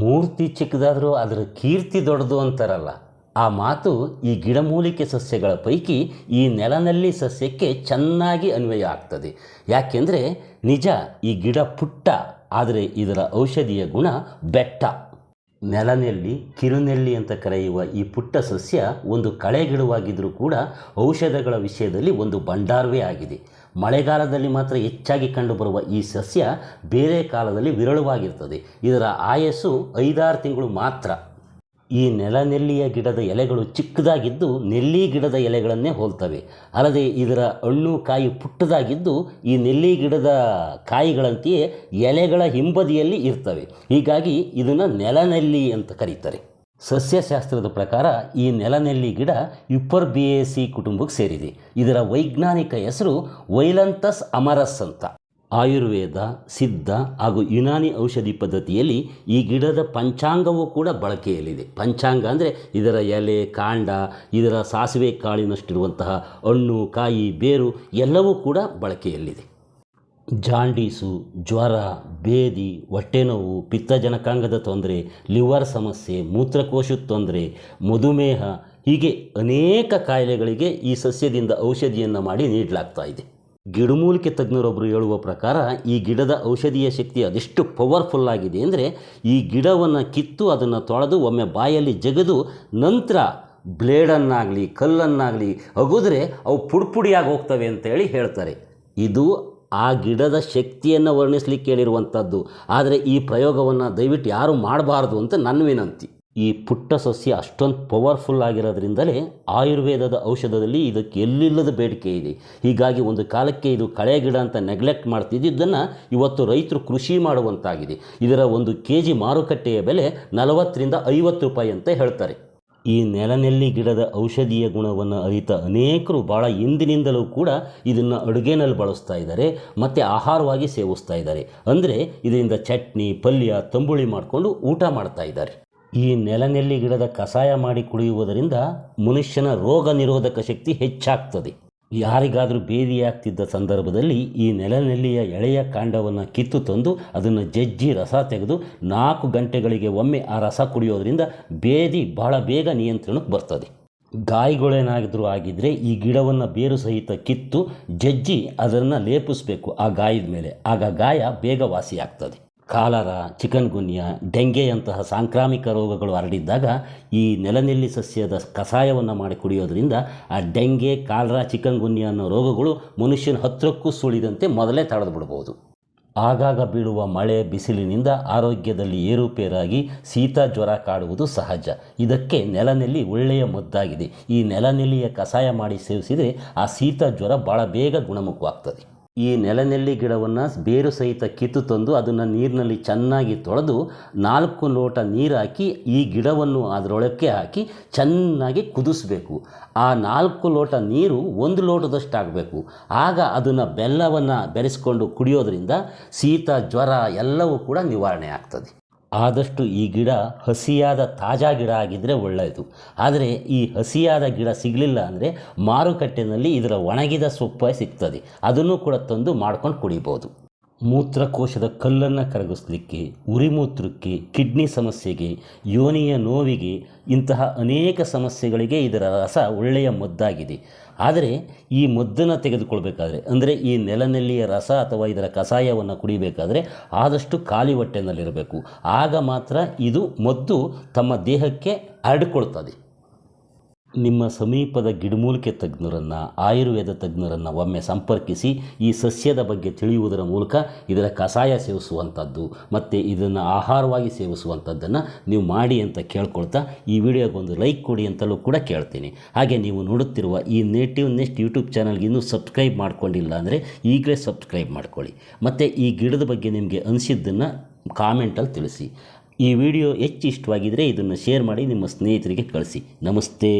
ಮೂರ್ತಿ ಚಿಕ್ಕದಾದರೂ ಅದರ ಕೀರ್ತಿ ದೊಡ್ಡದು ಅಂತಾರಲ್ಲ, ಆ ಮಾತು ಈ ಗಿಡಮೂಲಿಕೆ ಸಸ್ಯಗಳ ಪೈಕಿ ಈ ನೆಲನಲ್ಲಿ ಸಸ್ಯಕ್ಕೆ ಚೆನ್ನಾಗಿ ಅನ್ವಯ ಆಗ್ತದೆ. ಯಾಕೆಂದರೆ ನಿಜ ಈ ಗಿಡ ಪುಟ್ಟ, ಆದರೆ ಇದರ ಔಷಧಿಯ ಗುಣ ಬೆಟ್ಟ. ನೆಲನೆಲ್ಲಿ ಕಿರುನೆಲ್ಲಿ ಅಂತ ಕರೆಯುವ ಈ ಪುಟ್ಟ ಸಸ್ಯ ಒಂದು ಕಳೆಗಿಡವಾಗಿದ್ದರೂ ಕೂಡ ಔಷಧಗಳ ವಿಷಯದಲ್ಲಿ ಒಂದು ಭಂಡಾರವೇ ಆಗಿದೆ. ಮಳೆಗಾಲದಲ್ಲಿ ಮಾತ್ರ ಹೆಚ್ಚಾಗಿ ಕಂಡುಬರುವ ಈ ಸಸ್ಯ ಬೇರೆ ಕಾಲದಲ್ಲಿ ವಿರಳವಾಗಿರ್ತದೆ. ಇದರ ಆಯಸ್ಸು ಐದಾರು ತಿಂಗಳು ಮಾತ್ರ. ಈ ನೆಲನೆಲ್ಲಿಯ ಗಿಡದ ಎಲೆಗಳು ಚಿಕ್ಕದಾಗಿದ್ದು ನೆಲ್ಲಿ ಗಿಡದ ಎಲೆಗಳನ್ನೇ ಹೋಲ್ತವೆ. ಅಲ್ಲದೆ ಇದರ ಹಣ್ಣು ಕಾಯಿ ಪುಟ್ಟದಾಗಿದ್ದು ಈ ನೆಲ್ಲಿ ಗಿಡದ ಕಾಯಿಗಳಂತೆಯೇ ಎಲೆಗಳ ಹಿಂಬದಿಯಲ್ಲಿ ಇರ್ತವೆ. ಹೀಗಾಗಿ ಇದನ್ನು ನೆಲನೆಲ್ಲಿ ಅಂತ ಕರೀತಾರೆ. ಸಸ್ಯಶಾಸ್ತ್ರದ ಪ್ರಕಾರ ಈ ನೆಲನೆಲ್ಲಿ ಗಿಡ ಯುಪರ್ಬಿಯೇಸಿ ಕುಟುಂಬಕ್ಕೆ ಸೇರಿದೆ. ಇದರ ವೈಜ್ಞಾನಿಕ ಹೆಸರು ವೈಲಂತಸ್ ಅಮರಸ್ ಅಂತ. ಆಯುರ್ವೇದ, ಸಿದ್ಧ ಹಾಗೂ ಯುನಾನಿ ಔಷಧಿ ಪದ್ಧತಿಯಲ್ಲಿ ಈ ಗಿಡದ ಪಂಚಾಂಗವೂ ಕೂಡ ಬಳಕೆಯಲ್ಲಿದೆ. ಪಂಚಾಂಗ ಅಂದರೆ ಇದರ ಎಲೆ, ಕಾಂಡ, ಇದರ ಸಾಸಿವೆ ಕಾಳಿನಷ್ಟಿರುವಂತಹ ಹಣ್ಣು, ಕಾಯಿ, ಬೇರು ಎಲ್ಲವೂ ಕೂಡ ಬಳಕೆಯಲ್ಲಿದೆ. ಜಾಂಡೀಸು, ಜ್ವರ, ಬೇದಿ, ಹೊಟ್ಟೆನೋವು, ಪಿತ್ತಜನಕಾಂಗದ ತೊಂದರೆ, ಲಿವರ್ ಸಮಸ್ಯೆ ಮೂತ್ರಕೋಶದ ತೊಂದರೆ, ಮಧುಮೇಹ ಹೀಗೆ ಅನೇಕ ಕಾಯಿಲೆಗಳಿಗೆ ಈ ಸಸ್ಯದಿಂದ ಔಷಧಿಯನ್ನು ಮಾಡಿ ನೀಡಲಾಗ್ತಾ ಇದೆ. ಗಿಡಮೂಲಿಕೆ ತಜ್ಞರೊಬ್ಬರು ಹೇಳುವ ಪ್ರಕಾರ ಈ ಗಿಡದ ಔಷಧೀಯ ಶಕ್ತಿ ಅದೆಷ್ಟು ಪವರ್ಫುಲ್ ಆಗಿದೆ ಅಂದರೆ ಈ ಗಿಡವನ್ನು ಕಿತ್ತು ಅದನ್ನು ತೊಳೆದು ಒಮ್ಮೆ ಬಾಯಲ್ಲಿ ಜಗದು ನಂತರ ಬ್ಲೇಡನ್ನಾಗಲಿ, ಕಲ್ಲನ್ನಾಗಲಿ ಅಗುದ್ರೆ ಅವು ಪುಡಿಪುಡಿಯಾಗಿ ಹೋಗ್ತವೆ ಅಂತೇಳಿ ಹೇಳ್ತಾರೆ. ಇದು ಆ ಗಿಡದ ಶಕ್ತಿಯನ್ನು ವರ್ಣಿಸ್ಲಿಕ್ಕೆ ಹೇಳಿರುವಂಥದ್ದು ಆದರೆ ಈ ಪ್ರಯೋಗವನ್ನು ದಯವಿಟ್ಟು ಯಾರೂ ಮಾಡಬಾರ್ದು ಅಂತ ನನ್ನ ವಿನಂತಿ. ಈ ಪುಟ್ಟ ಸಸ್ಯ ಅಷ್ಟೊಂದು ಪವರ್ಫುಲ್ ಆಗಿರೋದ್ರಿಂದಲೇ ಆಯುರ್ವೇದದ ಔಷಧದಲ್ಲಿ ಇದಕ್ಕೆ ಎಲ್ಲಿಲ್ಲದ ಬೇಡಿಕೆ ಇದೆ. ಹೀಗಾಗಿ ಒಂದು ಕಾಲಕ್ಕೆ ಇದು ಕಳೆ ಗಿಡ ಅಂತ ನೆಗ್ಲೆಕ್ಟ್ ಮಾಡ್ತಿದ್ದಿದ್ದನ್ನು ಇವತ್ತು ರೈತರು ಕೃಷಿ ಮಾಡುವಂತಾಗಿದೆ. ಇದರ ಒಂದು ಕೆ ಜಿ ಮಾರುಕಟ್ಟೆಯ ಬೆಲೆ ನಲವತ್ತರಿಂದ ಐವತ್ತು ರೂಪಾಯಿ ಅಂತ ಹೇಳ್ತಾರೆ. ಈ ನೆಲನೆಲ್ಲಿ ಗಿಡದ ಔಷಧೀಯ ಗುಣವನ್ನು ಅರಿತ ಅನೇಕರು ಭಾಳ ಹಿಂದಿನಿಂದಲೂ ಕೂಡ ಇದನ್ನು ಅಡುಗೆನಲ್ಲಿ ಬಳಸ್ತಾ ಇದ್ದಾರೆ, ಮತ್ತು ಆಹಾರವಾಗಿ ಸೇವಿಸ್ತಾ ಇದ್ದಾರೆ. ಅಂದರೆ ಇದರಿಂದ ಚಟ್ನಿ, ಪಲ್ಯ, ತಂಬುಳಿ ಮಾಡಿಕೊಂಡು ಊಟ ಮಾಡ್ತಾ ಇದ್ದಾರೆ. ಈ ನೆಲನೆಲ್ಲಿ ಗಿಡದ ಕಷಾಯ ಮಾಡಿ ಕುಡಿಯುವುದರಿಂದ ಮನುಷ್ಯನ ರೋಗ ನಿರೋಧಕ ಶಕ್ತಿ ಹೆಚ್ಚಾಗ್ತದೆ. ಯಾರಿಗಾದರೂ ಬೇದಿಯಾಗ್ತಿದ್ದ ಸಂದರ್ಭದಲ್ಲಿ ಈ ನೆಲನೆಲ್ಲಿಯ ಎಳೆಯ ಕಾಂಡವನ್ನು ಕಿತ್ತು ತಂದು ಅದನ್ನು ಜಜ್ಜಿ ರಸ ತೆಗೆದು ನಾಲ್ಕು ಗಂಟೆಗಳಿಗೆ ಒಮ್ಮೆ ಆ ರಸ ಕುಡಿಯೋದ್ರಿಂದ ಬೇದಿ ಬಹಳ ಬೇಗ ನಿಯಂತ್ರಣಕ್ಕೆ ಬರ್ತದೆ. ಗಾಯಗಳೇನಾದರೂ ಆಗಿದ್ದರೆ ಈ ಗಿಡವನ್ನು ಬೇರು ಸಹಿತ ಕಿತ್ತು ಜಜ್ಜಿ ಅದನ್ನು ಲೇಪಿಸಬೇಕು ಆ ಗಾಯದ ಮೇಲೆ. ಆಗ ಗಾಯ ಬೇಗ ವಾಸಿಯಾಗ್ತದೆ ಕಾಲರ, ಚಿಕನ್ ಗುನ್ಯ ಡೆಂಗೆಯಂತಹ ಸಾಂಕ್ರಾಮಿಕ ರೋಗಗಳು ಹರಡಿದ್ದಾಗ ಈ ನೆಲನೆಲ್ಲಿ ಸಸ್ಯದ ಕಷಾಯವನ್ನು ಮಾಡಿ ಕುಡಿಯೋದ್ರಿಂದ ಆ ಡೆಂಗೆ, ಕಾಲರ, ಚಿಕನ್ ಗುನ್ಯ ಅನ್ನೋ ರೋಗಗಳು ಮನುಷ್ಯನ ಹತ್ತಿರಕ್ಕೂ ಸುಳಿದಂತೆ ಮೊದಲೇ ತಡೆದು ಬಿಡ್ಬೋದು. ಆಗಾಗ ಬೀಳುವ ಮಳೆ, ಬಿಸಿಲಿನಿಂದ ಆರೋಗ್ಯದಲ್ಲಿ ಏರುಪೇರಾಗಿ ಶೀತ ಜ್ವರ ಕಾಡುವುದು ಸಹಜ. ಇದಕ್ಕೆ ನೆಲನೆಲ್ಲಿ ಒಳ್ಳೆಯ ಮದ್ದಾಗಿದೆ. ಈ ನೆಲನೆಲ್ಲಿಯ ಕಷಾಯ ಮಾಡಿ ಸೇವಿಸಿದರೆ ಆ ಶೀತ ಜ್ವರ ಭಾಳ ಬೇಗ ಗುಣಮುಖವಾಗ್ತದೆ. ಈ ನೆಲನೆಲ್ಲಿ ಗಿಡವನ್ನು ಬೇರು ಸಹಿತ ಕಿತ್ತು ತಂದು ಅದನ್ನು ನೀರಿನಲ್ಲಿ ಚೆನ್ನಾಗಿ ತೊಳೆದು ನಾಲ್ಕು ಲೋಟ ನೀರು ಹಾಕಿ, ಈ ಗಿಡವನ್ನು ಅದರೊಳಕ್ಕೆ ಹಾಕಿ ಚೆನ್ನಾಗಿ ಕುದಿಸ್ಬೇಕು. ಆ ನಾಲ್ಕು ಲೋಟ ನೀರು ಒಂದು ಲೋಟದಷ್ಟು ಆಗಬೇಕು. ಆಗ ಅದನ್ನು ಬೆಲ್ಲವನ್ನು ಬೆರೆಸ್ಕೊಂಡು ಕುಡಿಯೋದ್ರಿಂದ ಶೀತ, ಜ್ವರ ಎಲ್ಲವೂ ಕೂಡ ನಿವಾರಣೆ ಆಗ್ತದೆ. ಆದಷ್ಟು ಈ ಗಿಡ ಹಸಿಯಾದ ತಾಜಾ ಗಿಡ ಆಗಿದ್ದರೆ ಒಳ್ಳೆಯದು ಆದರೆ ಈ ಹಸಿಯಾದ ಗಿಡ ಸಿಗಲಿಲ್ಲ ಅಂದರೆ ಮಾರುಕಟ್ಟೆಯಲ್ಲಿ ಇದರ ಒಣಗಿದ ಸೊಪ್ಪು ಸಿಗ್ತದೆ. ಅದನ್ನು ಕೂಡ ತಂದು ಮಾಡ್ಕೊಂಡು ಕುಡಿಬೋದು. ಮೂತ್ರಕೋಶದ ಕಲ್ಲನ್ನು ಕರಗಿಸ್ಲಿಕ್ಕೆ ಉರಿಮೂತ್ರಕ್ಕೆ ಕಿಡ್ನಿ ಸಮಸ್ಯೆಗೆ, ಯೋನಿಯ ನೋವಿಗೆ ಇಂತಹ ಅನೇಕ ಸಮಸ್ಯೆಗಳಿಗೆ ಇದರ ರಸ ಒಳ್ಳೆಯ ಮದ್ದಾಗಿದೆ. ಆದರೆ ಈ ಮದ್ದನ್ನು ತೆಗೆದುಕೊಳ್ಬೇಕಾದ್ರೆ, ಅಂದರೆ ಈ ನೆಲನೆಲ್ಲಿಯ ರಸ ಅಥವಾ ಇದರ ಕಷಾಯವನ್ನು ಕುಡಿಬೇಕಾದ್ರೆ ಆದಷ್ಟು ಖಾಲಿ ಹೊಟ್ಟೆನಲ್ಲಿರಬೇಕು. ಆಗ ಮಾತ್ರ ಇದು ಮದ್ದು ತಮ್ಮ ದೇಹಕ್ಕೆ ಹರಡಿಕೊಳ್ತದೆ. ನಿಮ್ಮ ಸಮೀಪದ ಗಿಡಮೂಲಿಕೆ ತಜ್ಞರನ್ನು, ಆಯುರ್ವೇದ ತಜ್ಞರನ್ನು ಒಮ್ಮೆ ಸಂಪರ್ಕಿಸಿ ಈ ಸಸ್ಯದ ಬಗ್ಗೆ ತಿಳಿಯುವುದರ ಮೂಲಕ ಇದರ ಕಷಾಯ ಸೇವಿಸುವಂಥದ್ದು ಮತ್ತು ಇದನ್ನು ಆಹಾರವಾಗಿ ಸೇವಿಸುವಂಥದ್ದನ್ನು ನೀವು ಮಾಡಿ ಅಂತ ಕೇಳ್ಕೊಳ್ತಾ ಈ ವಿಡಿಯೋಗೊಂದು ಲೈಕ್ ಕೊಡಿ ಅಂತಲೂ ಕೂಡ ಕೇಳ್ತೀನಿ. ಹಾಗೆ ನೀವು ನೋಡುತ್ತಿರುವ ಈ ನೇಟಿವ್ ನೆಕ್ಸ್ಟ್ ಯೂಟ್ಯೂಬ್ ಚಾನಲ್ಗೆ ಇನ್ನೂ ಸಬ್ಸ್ಕ್ರೈಬ್ ಮಾಡ್ಕೊಂಡಿಲ್ಲ ಅಂದರೆ ಈಗಲೇ ಸಬ್ಸ್ಕ್ರೈಬ್ ಮಾಡ್ಕೊಳ್ಳಿ. ಮತ್ತು ಈ ಗಿಡದ ಬಗ್ಗೆ ನಿಮಗೆ ಅನಿಸಿದ್ದನ್ನು ಕಾಮೆಂಟಲ್ಲಿ ತಿಳಿಸಿ. ಈ ವಿಡಿಯೋ ಹೆಚ್ಚು ಇಷ್ಟವಾಗಿದ್ದರೆ ಇದನ್ನು ಶೇರ್ ಮಾಡಿ ನಿಮ್ಮ ಸ್ನೇಹಿತರಿಗೆ ಕಳಿಸಿ. ನಮಸ್ತೆ.